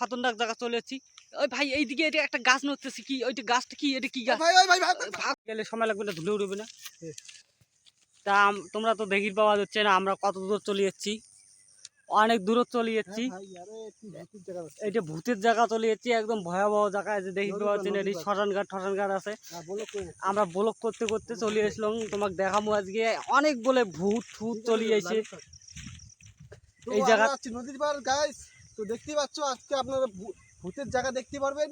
খতরনাক জায়গা চলে এসেছি ওই ভাই এইদিকে এটা একটা গাছ নড়তেছে কি? ওইটা গাছটা কি? এটা কি গাছ? গেলে সময় লাগবে না ধুলে উঠবে না। তা তোমরা তো দেখি পাওয়া যাচ্ছে না আমরা কত দূর চলে যাচ্ছি? অনেক দূর চলে যাচ্ছি। আরে একটু ভূতের জায়গা আছে। জায়গা চলে যাচ্ছি একদম ভয়াবহ জায়গায় যে দেখি পাওয়া যাচ্ছে না নদীর এটি পাড়। শ্মশান ঘাট ঠশান ঘাট আছে। হ্যাঁ আমরা ব্লক করতে করতে চলে আসলাম তোমাকে দেখাবো আজকে। অনেক বলে ভূত ফুত চলে যাইছে। এই জায়গা- নদীর পার গাইস তো দেখতেই পাচ্ছ আজকে আপনারা ভূতের জায়গা দেখতে পারবেন।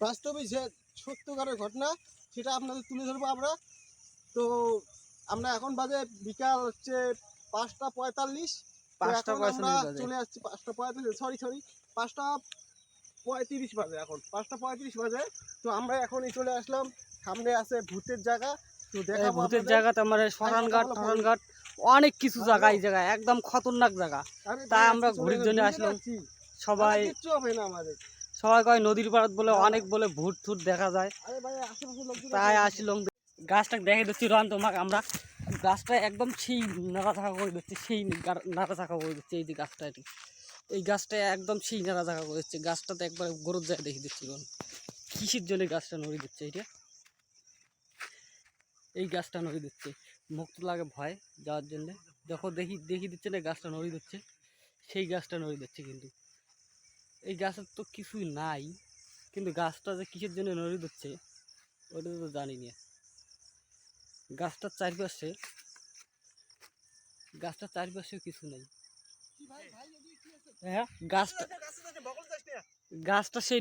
বাস্তবে যে সত্যকারের ঘটনা সেটা আপনাদের তুলে ধরবো আমরা। তো আমরা এখন বাজে বিকাল হচ্ছে পাঁচটা পঁয়তাল্লিশ। পাঁচটা আমরা চলে আসছি পাঁচটা পঁয়তাল্লিশ সরি সরি পাঁচটা পঁয়ত্রিশ বাজে এখন। পাঁচটা পঁয়ত্রিশ বাজে। তো আমরা এখনই চলে আসলাম। সামনে আছে ভূতের জায়গা। তো দেখাবো ভূতের। জায়গা তোমার শ্মশান ঘাট কথা ঘাট অনেক কিছু জায়গা এই জায়গায় একদম খতরনাক জায়গা। তাই আমরা ঘুরির জন্য আসলাম। সবাই সবাই কয় নদীর পাড় বলে। অনেক বলে ভূত টুট দেখা যায়। তাই আসলাম গাছটা দেখে দিচ্ছি রন তোমাকে আমরা গাছটা একদম সেই নাড়া থাকা করে দিচ্ছি সেই নাড়া থাকা করে দিচ্ছি এই যে গাছটা এটি। এই গাছটা একদম সেই নাড়া থাকা করে দিচ্ছে। গাছটাতে একবার গরুর জায়গায় দেখে দিচ্ছি রন কিসের জন্য গাছটা নড়ে দিচ্ছে এইটা? এই গাছটা নড়ে দিচ্ছে। মুক্ত লাগে ভয় যাওয়ার জন্য। যখন দেখি দেখি দিচ্ছে না গাছটা নড়ে দিচ্ছে। সেই গাছটা নড়ে দিচ্ছে কিন্তু। এই গাছের তো কিছুই নাই কিন্তু গাছটা যে কিসের জন্য নড়ে দিচ্ছে ওটা তো জানি না। গাছটার চারপাশে গাছটার চারপাশেও কিছু নেই? হ্যাঁ গাছটা। গাছটা সেই